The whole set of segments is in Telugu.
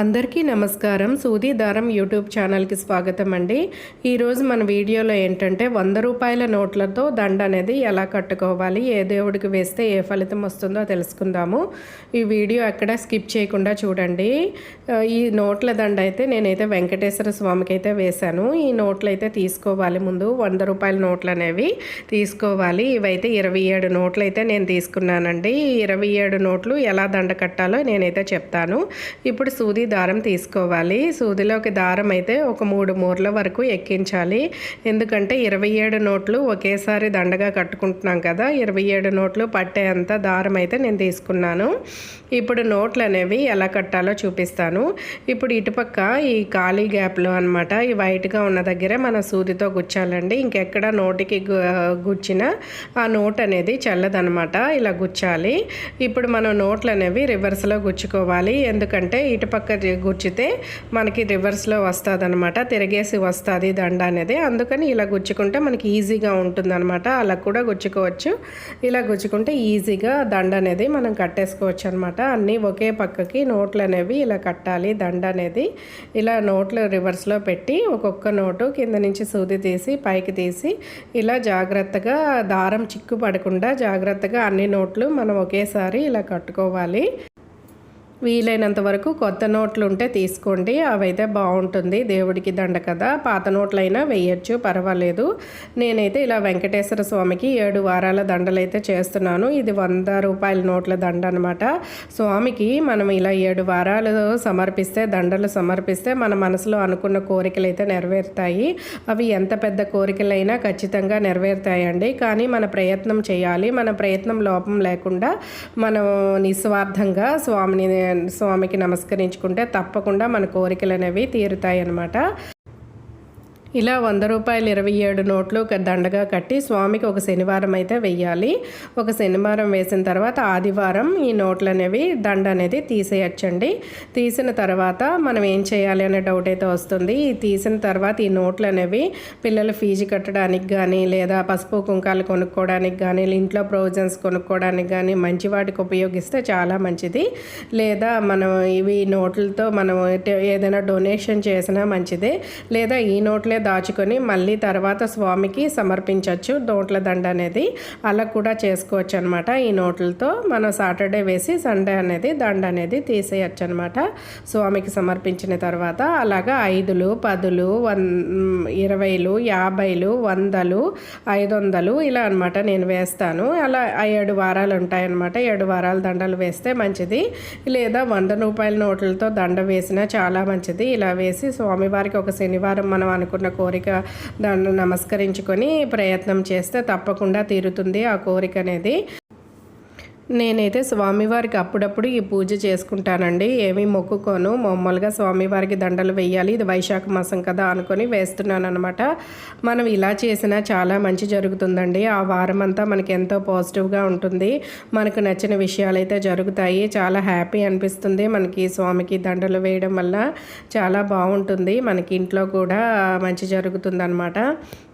అందరికీ నమస్కారం. సూది దారం యూట్యూబ్ ఛానల్కి స్వాగతం అండి. ఈరోజు మన వీడియోలో ఏంటంటే వంద రూపాయల నోట్లతో దండ అనేది ఎలా కట్టుకోవాలి ఏ దేవుడికి వేస్తే ఏ ఫలితం వస్తుందో తెలుసుకుందాము. ఈ వీడియో ఎక్కడ స్కిప్ చేయకుండా చూడండి. ఈ నోట్ల దండ అయితే నేనైతే వెంకటేశ్వర స్వామికి అయితే వేశాను. ఈ నోట్లు అయితే తీసుకోవాలి ముందు. వంద రూపాయల నోట్లు అనేవి తీసుకోవాలి. ఇవైతే ఇరవై ఏడు నోట్లు అయితే నేను తీసుకున్నానండి. ఈ ఇరవై ఏడు నోట్లు ఎలా దండ కట్టాలో నేనైతే చెప్తాను. ఇప్పుడు సూది దారం తీసుకోవాలి. సూదిలోకి దారం అయితే ఒక మూడు మూరల వరకు ఎక్కించాలి. ఎందుకంటే ఇరవై ఏడు నోట్లు ఒకేసారి దండగా కట్టుకుంటున్నాం కదా ఇరవై ఏడు నోట్లు పట్టేంత దారం అయితే నేను తీసుకున్నాను. ఇప్పుడు నోట్లు అనేవి ఎలా కట్టాలో చూపిస్తాను. ఇప్పుడు ఇటుపక్క ఈ ఖాళీ గ్యాప్లో అనమాట ఈ వైట్గా ఉన్న దగ్గరే మన సూదితో గుచ్చాలండి. ఇంకెక్కడ నోటికి గు- గుచ్చినా ఆ నోట్ అనేది చల్లదనమాట ఇలా గుచ్చాలి. ఇప్పుడు మనం నోట్లు అనేవి రివర్స్లో గుచ్చుకోవాలి. ఎందుకంటే ఇటుపక్క గుచ్చితే మనకి రివర్స్లో వస్తుంది అనమాట తిరిగేసి వస్తుంది దండ అనేది. అందుకని ఇలా గుచ్చుకుంటే మనకి ఈజీగా ఉంటుంది అనమాట అలా కూడా గుచ్చుకోవచ్చు. ఇలా గుచ్చుకుంటే ఈజీగా దండ అనేది మనం కట్టేసుకోవచ్చు అనమాట అన్నీ ఒకే పక్కకి నోట్లు అనేవి ఇలా కట్టాలి. దండ అనేది ఇలా నోట్లు రివర్స్లో పెట్టి ఒక్కొక్క నోటు కింద నుంచి సూది తీసి పైకి తీసి ఇలా జాగ్రత్తగా దారం చిక్కు పడకుండా జాగ్రత్తగా అన్ని నోట్లు మనం ఒకేసారి ఇలా కట్టుకోవాలి. వీలైనంత వరకు కొత్త నోట్లు ఉంటే తీసుకోండి. అవైతే బాగుంటుంది. దేవుడికి దండ కదా. పాత నోట్లైనా వేయచ్చు పర్వాలేదు. నేనైతే ఇలా వెంకటేశ్వర స్వామికి ఏడు వారాల దండలు అయితే చేస్తున్నాను. ఇది వంద రూపాయల నోట్ల దండ అనమాట స్వామికి మనం ఇలా ఏడు వారాలు సమర్పిస్తే దండలు సమర్పిస్తే మన మనసులో అనుకున్న కోరికలు అయితే నెరవేరుతాయి. అవి ఎంత పెద్ద కోరికలైనా ఖచ్చితంగా నెరవేరుతాయండి. కానీ మన ప్రయత్నం చేయాలి. మన ప్రయత్నం లోపం లేకుండా మనం నిస్వార్థంగా స్వామిని స్వామికి నమస్కరించుకుంటే తప్పకుండా మన కోరికలు అనేవి తీరుతాయి అన్నమాట ఇలా వంద రూపాయలు ఇరవై ఏడు నోట్లు ఒక దండగా కట్టి స్వామికి ఒక శనివారం అయితే వెయ్యాలి. ఒక శనివారం వేసిన తర్వాత ఆదివారం ఈ నోట్లు అనేవి దండ అనేది తీసేయచ్చండి. తీసిన తర్వాత మనం ఏం చేయాలి అనే డౌట్ అయితే వస్తుంది. ఈ తీసిన తర్వాత ఈ నోట్లు అనేవి పిల్లల ఫీజు కట్టడానికి కానీ లేదా పసుపు కుంకాలు కొనుక్కోవడానికి కానీ ఇంట్లో ప్రొవిజన్స్ కొనుక్కోవడానికి కానీ మంచి వాటికి ఉపయోగిస్తే చాలా మంచిది. లేదా మనం ఇవి నోట్లతో మనం ఏదైనా డొనేషన్ చేసినా మంచిదే. లేదా ఈ నోట్లే దాచుకొని మళ్ళీ తర్వాత స్వామికి సమర్పించవచ్చు నోట్ల దండ అనేది అలా కూడా చేసుకోవచ్చు అనమాట ఈ నోట్లతో మనం సాటర్డే వేసి సండే అనేది దండ అనేది తీసేయచ్చు అనమాట స్వామికి సమర్పించిన తర్వాత అలాగా ఐదులు పదులు వన్ ఇరవైలు యాభైలు వందలు ఐదు వందలు ఇలా అనమాట నేను వేస్తాను. అలా ఏడు వారాలు ఉంటాయన్నమాట ఏడు వారాల దండలు వేస్తే మంచిది. లేదా వంద రూపాయల నోట్లతో దండ వేసినా చాలా మంచిది. ఇలా వేసి స్వామివారికి ఒక శనివారం మనం అనుకున్న కోరిక దాన్ని నమస్కరించుకొని ప్రయత్నం చేస్తే తప్పకుండా తీరుతుంది ఆ కోరిక అనేది. నేనైతే స్వామివారికి అప్పుడప్పుడు ఈ పూజ చేసుకుంటానండి. ఏమీ మొక్కుకోను. మామూలుగా స్వామివారికి దండలు వేయాలి. ఇది వైశాఖ మాసం కదా అనుకొని వేస్తున్నాను అనమాట మనం ఇలా చేసినా చాలా మంచి జరుగుతుందండి. ఆ వారం అంతా మనకి ఎంతో పాజిటివ్గా ఉంటుంది. మనకు నచ్చిన విషయాలు అయితే జరుగుతాయి. చాలా హ్యాపీ అనిపిస్తుంది. మనకి స్వామికి దండలు వేయడం వల్ల చాలా బాగుంటుంది. మనకి ఇంట్లో కూడా మంచి జరుగుతుంది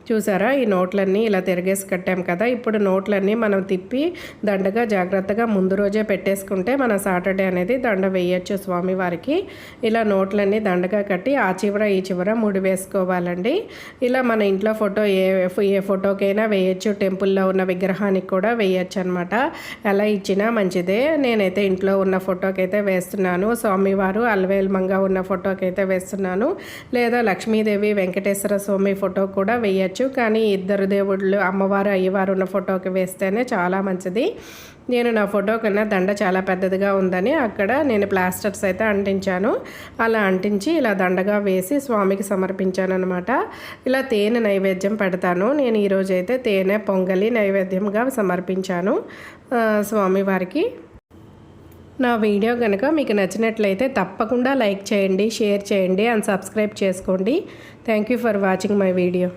చూసారా? ఈ నోట్లన్నీ ఇలా తిరిగేసి కట్టాం కదా. ఇప్పుడు నోట్లన్నీ మనం తిప్పి దండగా జాగ్రత్తగా ముందు రోజే పెట్టేసుకుంటే మన సాటర్డే అనేది దండ వేయచ్చు స్వామివారికి ఇలా నోట్లన్నీ దండగా కట్టి ఆ చివర ఈ చివర ముడి వేసుకోవాలండి. ఇలా మన ఇంట్లో ఫోటో ఏ ఏ ఫోటోకైనా వేయచ్చు. టెంపుల్లో ఉన్న విగ్రహానికి కూడా వేయచ్చు అనమాట ఎలా ఇచ్చినా మంచిదే. నేనైతే ఇంట్లో ఉన్న ఫోటోకైతే వేస్తున్నాను. స్వామివారు అల్వేల్మంగా ఉన్న ఫోటోకైతే వేస్తున్నాను. లేదా లక్ష్మీదేవి వెంకటేశ్వర స్వామి ఫోటో కూడా వేయచ్చు. కానీ ఇద్దరు దేవుళ్ళు అమ్మవారు అయ్యవారు ఉన్న ఫోటోకి వేస్తేనే చాలా మంచిది. నేను నా ఫోటో కన్నా దండ చాలా పెద్దదిగా ఉందని అక్కడ నేను ప్లాస్టర్స్ అయితే అంటించాను. అలా అంటించి ఇలా దండగా వేసి స్వామికి సమర్పించాను అనమాట ఇలా తేనె నైవేద్యం పెడతాను. నేను ఈరోజు అయితే తేనె పొంగలి నైవేద్యంగా సమర్పించాను స్వామివారికి నా వీడియో కనుక మీకు నచ్చినట్లయితే తప్పకుండా లైక్ చేయండి షేర్ చేయండి అండ్ సబ్స్క్రైబ్ చేసుకోండి. Thank you for watching my video.